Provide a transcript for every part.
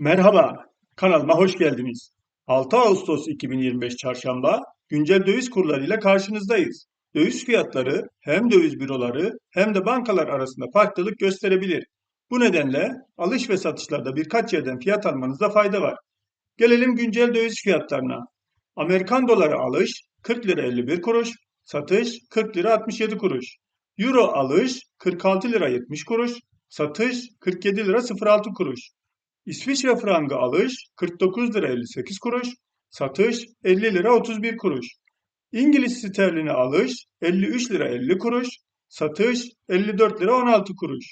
Merhaba, kanalıma hoş geldiniz. 6 Ağustos 2025 Çarşamba güncel döviz kurlarıyla karşınızdayız. Döviz fiyatları hem döviz büroları hem de bankalar arasında farklılık gösterebilir. Bu nedenle alış ve satışlarda birkaç yerden fiyat almanızda fayda var. Gelelim güncel döviz fiyatlarına. Amerikan doları alış 40 lira 51 kuruş, satış 40 lira 67 kuruş. Euro alış 46 lira 70 kuruş, satış 47 lira 06 kuruş. İsviçre frangı alış 49 lira 58 kuruş, satış 50 lira 31 kuruş. İngiliz sterlini alış 53 lira 50 kuruş, satış 54 lira 16 kuruş.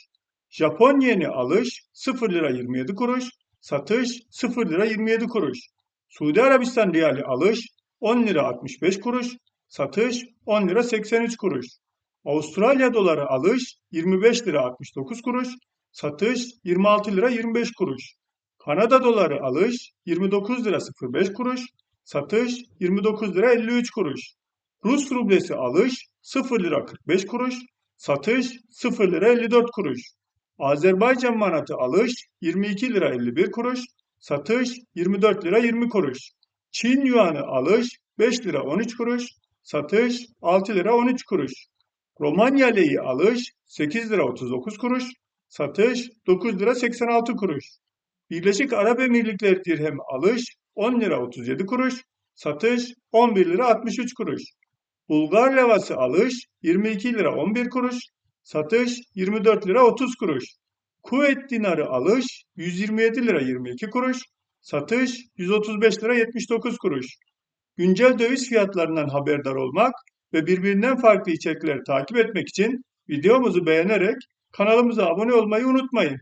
Japon yeni alış 0 lira 27 kuruş, satış 0 lira 27 kuruş. Suudi Arabistan riyali alış 10 lira 65 kuruş, satış 10 lira 83 kuruş. Avustralya doları alış 25 lira 69 kuruş, satış 26 lira 25 kuruş. Kanada doları alış 29 lira 05 kuruş, satış 29 lira 53 kuruş. Rus rublesi alış 0 lira 45 kuruş, satış 0 lira 54 kuruş. Azerbaycan manatı alış 22 lira 51 kuruş, satış 24 lira 20 kuruş. Çin yuanı alış 5 lira 13 kuruş, satış 6 lira 13 kuruş. Romanya leyi alış 8 lira 39 kuruş, satış 9 lira 86 kuruş. Birleşik Arap Emirlikleri dirhem alış 10 lira 37 kuruş, satış 11 lira 63 kuruş. Bulgar levası alış 22 lira 11 kuruş, satış 24 lira 30 kuruş. Kuveyt dinarı alış 127 lira 22 kuruş, satış 135 lira 79 kuruş. Güncel döviz fiyatlarından haberdar olmak ve birbirinden farklı içerikleri takip etmek için videomuzu beğenerek kanalımıza abone olmayı unutmayın.